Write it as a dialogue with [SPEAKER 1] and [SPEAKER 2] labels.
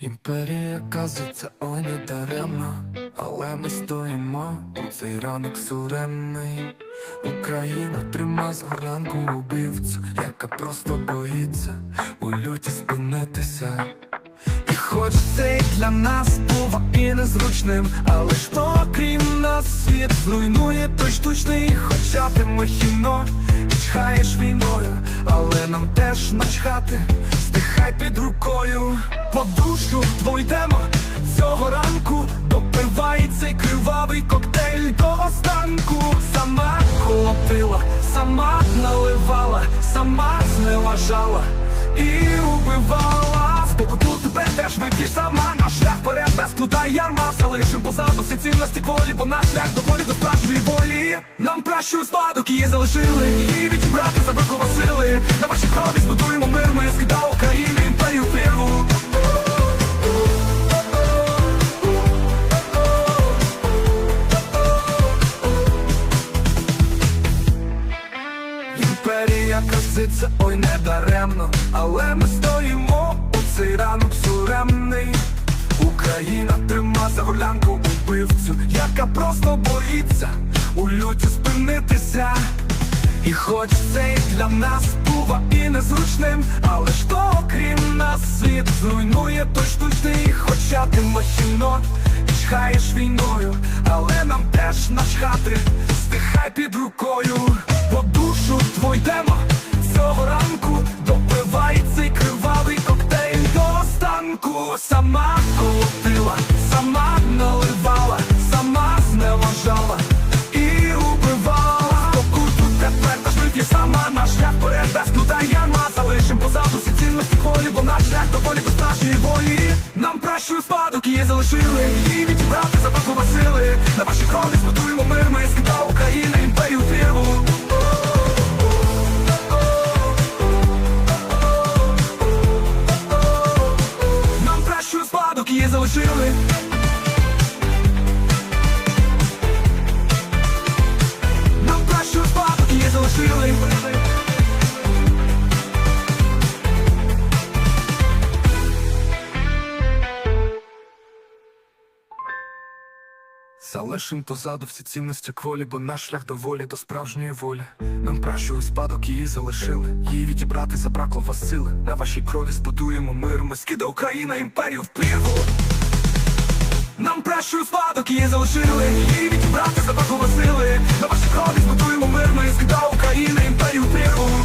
[SPEAKER 1] Імперія казиться, ой не даремно, але ми стоїмо у цей ранок суремний. Україна трима з горлянку убивцю, яка просто боїться у люті спинитися. І хоч цей для нас був і незручним, але ж то крім нас світ зруйнує той штучний, хоча ти махіно чхаєш війною, але нам теж начхати, стихай під рукою, по душу двойдемо цього ранку, допивай цей кривавий коктейль до останку, сама колотила, сама наливала, сама зневажала і убивала. Спокуту тебе теж вип'єш сама Наш шлях вперед без кнута ярма. Залишим позаду всі цінності волі Бо наш шлях до волі до справжньої волі. Нам пращу спадок її залишили І відібрати забракова сили. На вашій крові збудуємо мир Ми скида Імперія казиться, ой не даремно, але ми стоїмо у цей ранок суремний. Україна трима за горлянку убивцю, яка просто боїться у люті спинитися. І хоч цей для нас був і незручним, але ж то окрім нас світ зруйнує той штучний, хоча ти махіно чхаєш війною, але нам теж начхати, стихай під рукою, по душу твойдемо цього ранку, допивай цей кривавий коктейль. До останку, сама колотила, сама наливала, сама зневажала і убивала. Покуту тепер та життя сама наш шлях кнута і ярма Залишим позаду всі цінності хвилі, бо наш шлях до волі без нашої волі. Нам пращую спадок її залишили. І відібрати запахова сили На вашій крові збудуємо мир, ми скида її залишили Залишим позаду всі цінності кволі, бо наш шлях до волі, до справжньої волі. Нам пращу спадок її залишили. Її відібрати забракло вас сили. На вашій крові збудуємо мир. Ми скида Україна, імперію впливу. Нам пращу спадок її залишили Її відібрати забракло вас сили На вашій крові збудуємо мир. Ми скида Україна, імперію впливу.